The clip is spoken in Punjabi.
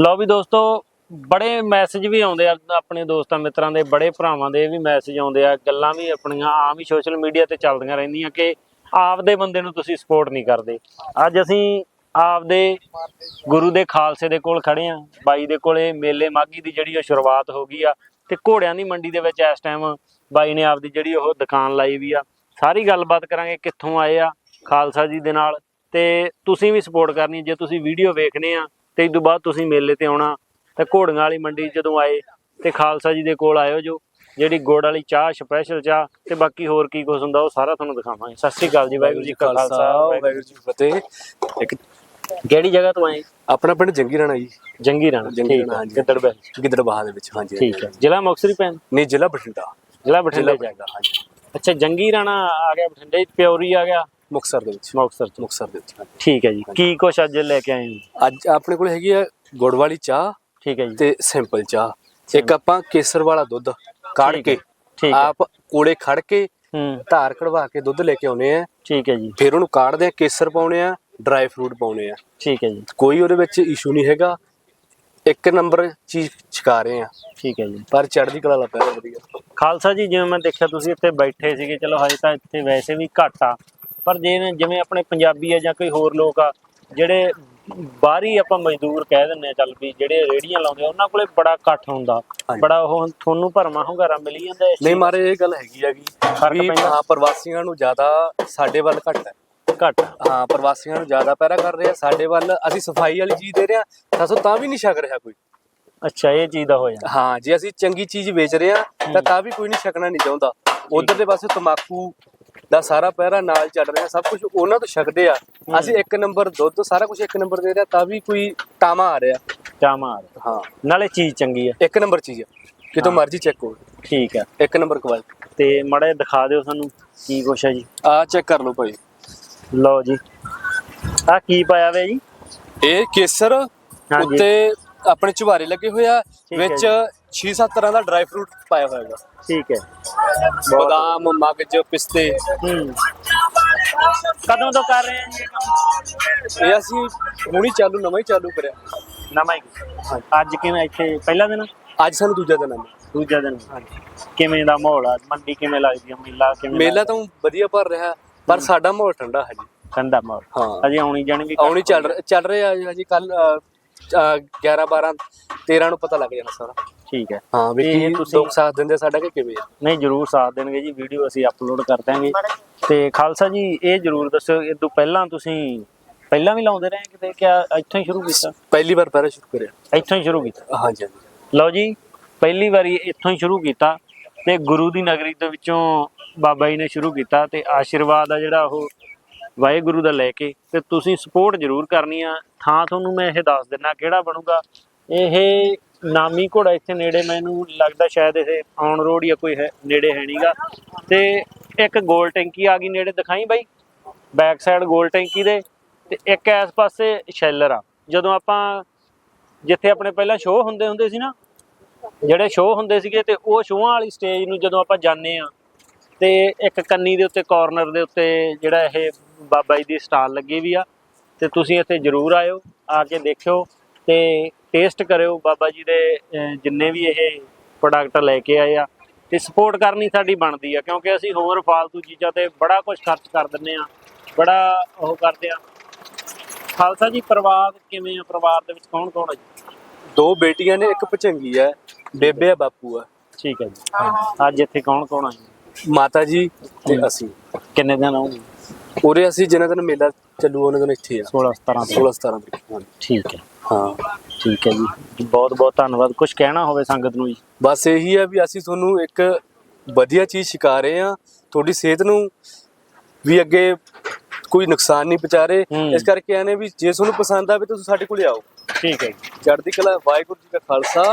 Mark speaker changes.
Speaker 1: ਲਓ ਵੀ ਦੋਸਤੋ, ਬੜੇ ਮੈਸੇਜ ਵੀ ਆਉਂਦੇ ਆ ਆਪਣੇ ਦੋਸਤਾਂ ਮਿੱਤਰਾਂ ਦੇ, ਬੜੇ ਭਰਾਵਾਂ ਦੇ ਵੀ ਮੈਸੇਜ ਆਉਂਦੇ ਆ, ਗੱਲਾਂ ਵੀ ਆਪਣੀਆਂ ਆਮ ਹੀ ਸੋਸ਼ਲ ਮੀਡੀਆ ਤੇ ਚੱਲਦੀਆਂ ਰਹਿੰਦੀਆਂ ਕਿ ਆਪਦੇ ਬੰਦੇ ਨੂੰ ਤੁਸੀਂ ਸਪੋਰਟ ਨਹੀਂ ਕਰਦੇ। ਅੱਜ ਅਸੀਂ ਆਪਦੇ ਗੁਰੂ ਦੇ ਖਾਲਸੇ ਦੇ ਕੋਲ ਖੜੇ ਆ, ਬਾਈ ਦੇ ਕੋਲੇ ਮੇਲੇ ਮਾਗੀ ਦੀ ਜਿਹੜੀ ਉਹ ਸ਼ੁਰੂਆਤ ਹੋ ਗਈ ਆ ਤੇ ਘੋੜਿਆਂ ਦੀ ਮੰਡੀ ਦੇ ਵਿੱਚ ਇਸ ਟਾਈਮ ਬਾਈ ਨੇ ਆਪਦੀ ਜਿਹੜੀ ਉਹ ਦੁਕਾਨ ਲਾਈ ਵੀ ਆ। ਸਾਰੀ ਗੱਲਬਾਤ ਕਰਾਂਗੇ ਕਿੱਥੋਂ ਆਏ ਆ ਖਾਲਸਾ ਜੀ ਦੇ ਨਾਲ ਤੇ ਤੁਸੀਂ ਵੀ ਸਪੋਰਟ ਕਰਨੀ, ਜੇ ਤੁਸੀਂ ਵੀਡੀਓ ਵੇਖਨੇ ਆ ਤੇ ਇਸ ਤੋਂ ਬਾਅਦ ਤੁਸੀਂ ਮੇਲੇ ਤੇ ਆਉਣਾ ਤੇ ਘੋੜੀਆਂ ਵਾਲੀ ਮੰਡੀ ਜਦੋਂ ਆਏ ਤੇ ਖਾਲਸਾ ਜੀ ਦੇ ਕੋਲ ਆਇਓ ਜੋ ਜਿਹੜੀ ਗੁੜ ਵਾਲੀ ਚਾਹ ਸਪੈਸ਼ਲ ਚਾਹ ਤੇ ਬਾਕੀ ਹੋਰ ਕੀ ਕੁਝ ਹੁੰਦਾ ਉਹ ਸਾਰਾ ਤੁਹਾਨੂੰ ਦਿਖਾਵਾਂਗੇ। ਸਤਿ ਸ਼੍ਰੀ ਅਕਾਲ ਜੀ ਵਾਹਿਗੁਰੂ ਜੀ ਕਾ ਖਾਲਸਾ ਵਾਹਿਗੁਰੂ-
Speaker 2: ਜੀ ਫਤਿਹ। ਇੱਕ
Speaker 1: ਕਿਹੜੀ ਜਗ੍ਹਾ ਤੋਂ ਆਏ?
Speaker 2: ਆਪਣਾ ਪਿੰਡ ਜੰਗੀ ਰਾਣਾ ਜੀ।
Speaker 1: ਜੰਗੀ ਰਾਣਾ ਠੀਕ
Speaker 2: ਰਾਣਾ,
Speaker 1: ਹੈ
Speaker 2: ਹਾਂਜੀ।
Speaker 1: ਗਿੱਦੜ ਬਹਿ
Speaker 2: ਗਿੱਦੜਬਾਹਾ ਦੇ ਵਿੱਚ ਹਾਂਜੀ
Speaker 1: ਠੀਕ ਹੈ। ਜ਼ਿਲ੍ਹਾ ਮੁਕਤਸਰ ਹੀ ਪੈਣ
Speaker 2: ਨਹੀਂ ਜ਼ਿਲ੍ਹਾ ਬਠਿੰਡਾ।
Speaker 1: ਜ਼ਿਲ੍ਹਾ ਬਠਿੰਡਾ ਜਾਏਗਾ
Speaker 2: ਹਾਂਜੀ।
Speaker 1: ਅੱਛਾ ਜੰਗੀ ਰਾਣਾ ਆ ਗਿਆ ਬਠਿੰਡੇ ਪਿਉਰੀ ਆ ਗਿਆ।
Speaker 2: ਮੁਕਤਸਰ ਦੇ ਵਿੱਚ।
Speaker 1: ਮੁਕਤਸਰ ਚ
Speaker 2: ਮੁਕਤਸਰ ਦੇ ਵਿੱਚ।
Speaker 1: ਠੀਕ ਹੈ ਜੀ। ਕੀ ਕੁਛ ਅੱਜ ਲੈ ਕੇ ਆਏ ਹੋ
Speaker 2: ਅੱਜ ਆਪਣੇ ਕੋਲ ਹੈਗੀ ਆ ਗੁੜ ਵਾਲੀ ਚਾਹ
Speaker 1: ਠੀਕ ਹੈ ਜੀ।
Speaker 2: ਤੇ ਸਿੰਪਲ ਚਾਹ। ਇੱਕ ਆਪਾਂ ਕੇਸਰ ਵਾਲਾ ਦੁੱਧ ਕਾੜ ਕੇ
Speaker 1: ਠੀਕ ਹੈ।
Speaker 2: ਆਪ ਕੋਲੇ ਖੜ ਕੇ
Speaker 1: ਹੂੰ।
Speaker 2: ਧਾਰ ਕਢਵਾ ਕੇ ਦੁੱਧ ਲੈ ਕੇ ਆਉਨੇ ਆ।
Speaker 1: ਠੀਕ ਹੈ ਜੀ।
Speaker 2: ਫਿਰ ਉਹਨੂੰ ਕਾੜਦੇ ਆ ਕੇਸਰ ਪਾਉਨੇ ਆ ਡਰਾਈ ਫਰੂਟ ਪਾਉਨੇ ਆ।
Speaker 1: ਠੀਕ ਹੈ ਜੀ।
Speaker 2: ਕੋਈ ਉਹਦੇ ਵਿੱਚ ਇਸ਼ੂ ਨਹੀਂ ਹੈਗਾ। ਇੱਕ ਨੰਬਰ ਚੀਜ਼ ਛਕਾ ਰਹੇ ਆ।
Speaker 1: ਠੀਕ ਹੈ ਜੀ।
Speaker 2: ਪਰ ਚੜ੍ਹਦੀ ਕਲਾ ਲੱਗ ਵਧੀਆ।
Speaker 1: ਖਾਲਸਾ ਜੀ ਜਿਵੇਂ ਮੈਂ ਦੇਖਿਆ ਤੁਸੀਂ ਇੱਥੇ ਬੈਠੇ ਸੀਗੇ ਚਲੋ ਹਜੇ ਤਾਂ ਇੱਥੇ ਵੈਸੇ ਵੀ ਘੱਟ ਆ। ਪਰ ਜੇ ਜਿਵੇਂ ਆਪਣੇ ਪੰਜਾਬੀ ਆ ਜਾਂ ਕੋਈ ਹੋਰ ਲੋਕ ਆ ਜਿਹੜੇ ਬਾਹਰੀ ਆਪਾਂ ਮਜ਼ਦੂਰ ਕਹਿ ਆ ਚੱਲ ਵੀ ਜਿਹੜੇ ਰੇੜੀਆਂ ਲਾਉਂਦੇ ਆ ਉਹਨਾਂ ਕੋਲੇ ਬੜਾ ਇਕੱਠ ਹੁੰਦਾ। ਬੜਾ ਉਹ ਤੁਹਾਨੂੰ ਭਰਮਾ ਹੁੰਗਾਰਾ ਮਿਲੀ ਜਾਂਦਾ
Speaker 2: ਨਹੀਂ ਮਾਰੇ ਇਹ ਗੱਲ ਹੈਗੀ ਵੀ
Speaker 1: ਪੈਂਦਾ?
Speaker 2: ਹਾਂ ਪ੍ਰਵਾਸੀਆਂ ਨੂੰ ਜ਼ਿਆਦਾ ਸਾਡੇ ਵੱਲ ਘੱਟ ਹੈ।
Speaker 1: ਘੱਟ।
Speaker 2: ਹਾਂ ਪ੍ਰਵਾਸੀਆਂ ਨੂੰ ਜ਼ਿਆਦਾ ਪੈਰਾ ਕਰ ਰਹੇ ਆ ਸਾਡੇ ਵੱਲ ਅਸੀਂ ਸਫ਼ਾਈ ਵਾਲੀ ਚੀਜ਼ ਦੇ ਰਹੇ ਆ ਦੱਸੋ ਤਾਂ ਵੀ ਨਹੀਂ ਛਕ ਰਿਹਾ ਕੋਈ।
Speaker 1: ਅੱਛਾ ਇਹ ਚੀਜ਼ ਦਾ ਹੋ ਜਾਂਦਾ।
Speaker 2: ਹਾਂ ਜੇ ਅਸੀਂ ਚੰਗੀ ਚੀਜ਼ ਵੇਚ ਰਹੇ ਆ ਤਾਂ ਤਾਂ ਵੀ ਕੋਈ ਨਹੀਂ ਛਕਣਾ ਨਹੀਂ ਚਾਹੁੰਦਾ। ਉਧਰ ਦੇ ਪਾਸੇ ਤਮਾਕੂ ਦਾ ਸਾਰਾ ਪਹਿਰਾ ਨਾਲ ਚੱਲ ਰਿਹਾ ਸਭ ਕੁਝ ਉਹਨਾਂ ਤੋਂ ਛਕਦੇ ਆ। ਅਸੀਂ ਇੱਕ ਨੰਬਰ ਦੁੱਧ ਸਾਰਾ ਕੁਝ ਇੱਕ ਨੰਬਰ ਦੇ ਰਿਹਾ ਤਾਂ ਵੀ ਕੋਈ ਟਾਮਾ ਆ ਰਿਹਾ।
Speaker 1: ਚਾਮਾਰ
Speaker 2: ਹਾਂ।
Speaker 1: ਨਾਲੇ ਚੀਜ਼ ਚੰਗੀ ਆ।
Speaker 2: ਇੱਕ ਨੰਬਰ ਚੀਜ਼ ਆ। ਕਿਤੋਂ ਮਰਜ਼ੀ ਚੈੱਕ ਹੋ
Speaker 1: ਠੀਕ ਆ।
Speaker 2: ਇੱਕ ਨੰਬਰ ਕੁਆਲਿਟੀ
Speaker 1: ਤੇ ਮੜੇ ਦਿਖਾ ਦਿਓ ਸਾਨੂੰ ਕੀ ਕੁਛ ਹੈ ਜੀ।
Speaker 2: ਆ ਚੈੱਕ ਕਰ ਲਓ ਭਾਈ।
Speaker 1: ਲਓ ਜੀ। ਆ ਕੀ ਪਾਇਆ ਵੇ ਜੀ?
Speaker 2: ਇਹ ਕੇਸਰ
Speaker 1: ਹਾਂਜੀ।
Speaker 2: ਉੱਤੇ ਆਪਣੇ ਚੁਬਾਰੇ ਲੱਗੇ ਹੋਏ ਆ
Speaker 1: ਠੀਕ ਹੈ
Speaker 2: ਵਿੱਚ 6-7 ਤਰ੍ਹਾਂ ਦਾ ਡਰਾਈ ਫਰੂਟ ਪਾਇਆ ਹੋਇਆ ਹੈਗਾ।
Speaker 1: ਠੀਕ ਹੈ।
Speaker 2: ਬਦਾਮ ਮਗਜ ਪਿਸਤੇ।
Speaker 1: ਹੂੰ। ਕਦੋਂ ਤੋਂ ਕਰ ਰਹੇ ਜੀ ਇਹ ਕੰਮ?
Speaker 2: ਇਹ ਅਸੀਂ ਹੁਣੀ ਚਾਲੂ ਨਵਾਂ ਹੀ ਚਾਲੂ ਕਰਿਆ।
Speaker 1: ਨਵਾਂ ਹੀ। ਅੱਜ ਕਿਵੇਂ ਇੱਥੇ ਪਹਿਲਾ ਦਿਨ?
Speaker 2: ਅੱਜ ਸਾਨੂੰ ਦੂਜਾ ਦਿਨ ਆ।
Speaker 1: ਦੂਜਾ ਦਿਨ। ਕਿਵੇਂ ਦਾ ਮਾਹੌਲ ਆ? ਮੰਡੀ ਕਿਵੇਂ ਲੱਗਦੀ ਆ? ਮੇਲਾ ਕਿਵੇਂ
Speaker 2: ਮੇਲਾ ਤਾਂ ਵਧੀਆ ਭਰ ਰਿਹਾ ਪਰ ਸਾਡਾ ਮਾਹੌਲ ਠੰਡਾ ਹੈ ਜੀ
Speaker 1: ਠੰਡਾ ਮਾਹੌਲ।
Speaker 2: ਹਾਂ।
Speaker 1: ਅਜੇ ਆਉਣੀ ਜਾਣੀ ਵੀ
Speaker 2: ਆਉਣੀ ਚੱਲ ਰਿਹਾ ਚੱਲ ਰਿਹਾ ਜੀ ਕੱਲ 11 12 13 ਨੂੰ ਪਤਾ ਲੱਗ ਜਾਣਾ ਸਾਰਾ।
Speaker 1: ਠੀਕ ਹੈ।
Speaker 2: ਹਾਂ ਵੀ ਕੀ
Speaker 1: ਤੁਸੀਂ-
Speaker 2: ਦੁੱਖ ਸਾਥ ਦਿੰਦੇ ਸਾਡਾ ਕਿ ਕਿਵੇਂ ਆ?
Speaker 1: ਨਹੀਂ ਜਰੂਰ ਸਾਥ ਦੇਣਗੇ ਜੀ ਵੀਡੀਓ ਅਸੀਂ ਅਪਲੋਡ ਕਰ ਦਾਂਗੇ ਤੇ ਖਾਲਸਾ ਜੀ ਇਹ ਜਰੂਰ ਦੱਸੋ ਇਹ ਤੋਂ ਪਹਿਲਾਂ ਤੁਸੀਂ ਪਹਿਲਾਂ ਵੀ ਲਾਉਂਦੇ ਰਹੇ ਕਿਤੇ ਕਿਆ ਇੱਥੋਂ ਹੀ ਸ਼ੁਰੂ ਕੀਤਾ?
Speaker 2: ਪਹਿਲੀ ਵਾਰ ਪਹਿਰਾ ਸ਼ੁਰੂ ਕਰਿਆ।
Speaker 1: ਇੱਥੋਂ ਹੀ ਸ਼ੁਰੂ ਕੀਤਾ?
Speaker 2: ਹਾਂਜੀ
Speaker 1: ਲਓ ਜੀ ਪਹਿਲੀ ਵਾਰੀ ਇੱਥੋਂ ਹੀ ਸ਼ੁਰੂ ਕੀਤਾ ਤੇ ਗੁਰੂ ਦੀ ਨਗਰੀ ਦੇ ਵਿੱਚੋਂ ਬਾਬਾ ਜੀ ਨੇ ਸ਼ੁਰੂ ਕੀਤਾ ਤੇ ਆਸ਼ੀਰਵਾਦ ਆ ਜਿਹੜਾ ਉਹ ਵਾਹਿਗੁਰੂ ਦਾ ਲੈ ਕੇ। ਤੇ ਤੁਸੀਂ ਸਪੋਰਟ ਜ਼ਰੂਰ ਕਰਨੀ ਆ। ਥਾਂ ਤੁਹਾਨੂੰ ਮੈਂ ਇਹ ਦੱਸ ਦਿੰਨਾ ਕਿਹੜਾ ਬਣੂਗਾ। ਇਹ ਨਾਮੀ ਘੋੜਾ ਇੱਥੇ ਨੇੜੇ ਮੈਨੂੰ ਲੱਗਦਾ ਸ਼ਾਇਦ ਇਹ ਔਨ ਰੋਡ ਜਾਂ ਕੋਈ ਹੈ, ਨੇੜੇ ਹੈ ਨਹੀਂਗਾ ਤੇ ਇੱਕ ਗੋਲ ਟੈਂਕੀ ਆ ਗਈ ਨੇੜੇ ਦਿਖਾਈ ਬਾਈ। ਬੈਕ ਸਾਈਡ ਗੋਲ ਟੈਂਕੀ ਦੇ। ਤੇ ਇੱਕ ਇਸ ਪਾਸੇ ਸ਼ੈਲਰ ਆ। ਜਦੋਂ ਆਪਾਂ ਜਿੱਥੇ ਆਪਣੇ ਪਹਿਲਾਂ ਸ਼ੋਅ ਹੁੰਦੇ ਹੁੰਦੇ ਸੀ ਨਾ, ਜਿਹੜੇ ਸ਼ੋਅ ਹੁੰਦੇ ਸੀਗੇ ਤੇ ਉਹ ਸ਼ੋਆਂ ਵਾਲੀ ਸਟੇਜ ਨੂੰ ਜਦੋਂ ਆਪਾਂ ਜਾਂਦੇ ਆ ਤੇ ਇੱਕ ਕੰਨੀ ਦੇ ਉੱਤੇ ਕਾਰਨਰ ਦੇ ਉੱਤੇ ਜਿਹੜਾ ਇਹ ਬਾਬਾ ਜੀ ਦੀ ਸਟਾਲ ਲੱਗੀ ਵੀ ਆ। ਤੇ ਤੁਸੀਂ ਇੱਥੇ ਜਰੂਰ ਆਇਓ, ਆ ਕੇ ਦੇਖਿਓ। ਤੇ ਟੇਸਟ ਕਰਿਓ ਬਾਬਾ ਜੀ ਦੇ ਜਿੰਨੇ ਵੀ ਇਹ ਪ੍ਰੋਡਕਟ ਲੈ ਕੇ ਆਏ ਆ ਤੇ ਸਪੋਰਟ ਕਰਨੀ ਸਾਡੀ ਬਣਦੀ ਆ ਕਿਉਂਕਿ ਅਸੀਂ ਹੋਰ ਫਾਲਤੂ ਚੀਜ਼ਾਂ ਤੇ ਬੜਾ ਕੁਝ ਖਰਚ ਕਰ ਦਿੰਨੇ ਆ ਬੜਾ ਉਹ ਕਰਦੇ ਆ। ਖਾਲਸਾ ਜੀ ਪਰਿਵਾਰ ਕਿਵੇਂ ਆ? ਪਰਿਵਾਰ ਦੇ ਵਿੱਚ ਕੌਣ ਕੌਣ ਆ ਜੀ?
Speaker 2: ਦੋ ਬੇਟੀਆਂ ਨੇ ਇੱਕ ਭਚੰਗੀ ਹੈ ਬੇਬੇ ਆ ਬਾਪੂ ਆ।
Speaker 1: ਠੀਕ ਹੈ ਜੀ। ਅੱਜ ਇੱਥੇ ਕੌਣ ਕੌਣ ਆ ਜੀ?
Speaker 2: ਮਾਤਾ ਜੀ ਤੇ ਅਸੀਂ।
Speaker 1: ਕਿੰਨੇ ਦਿਨ ਆਉਂਗੇ
Speaker 2: ਉਰੇ ਅਸੀਂ ਜਿਨ੍ਹਾਂ ਦਿਨ ਮੇਲਾ ਚੱਲੂ ਉਹਨਾਂ ਦਿਨ ਇੱਥੇ ਆ।
Speaker 1: 16 17
Speaker 2: 16 17 ਤਰੀਕ ਨੂੰ
Speaker 1: ਠੀਕ ਹੈ
Speaker 2: ਹਾਂ।
Speaker 1: ਠੀਕ ਹੈ ਜੀ। ਬਹੁਤ ਬਹੁਤ ਧੰਨਵਾਦ। ਕੁਝ ਕਹਿਣਾ ਹੋਵੇ ਸੰਗਤ ਨੂੰ ਜੀ?
Speaker 2: ਬਸ ਇਹੀ ਹੈ ਵੀ ਅਸੀਂ ਤੁਹਾਨੂੰ ਇੱਕ ਵਧੀਆ ਚੀਜ਼ ਸਿਖਾ ਰਹੇ ਹਾਂ। ਤੁਹਾਡੀ ਸਿਹਤ ਨੂੰ ਵੀ ਅੱਗੇ ਕੋਈ ਨੁਕਸਾਨ ਨਹੀਂ ਪਹੁੰਚਾ ਰਹੇ। ਇਸ ਕਰਕੇ ਆਨੇ ਵੀ ਜੇ ਤੁਹਾਨੂੰ ਪਸੰਦ ਆਵੇ ਤਾਂ ਤੁਸੀਂ ਸਾਡੇ ਕੋਲੇ ਆਓ।
Speaker 1: ਠੀਕ ਹੈ ਜੀ।
Speaker 2: ਚੜ੍ਹਦੀ ਕਲਾ ਵਾਹਿਗੁਰੂ ਜੀ ਕਾ ਖਾਲਸਾ।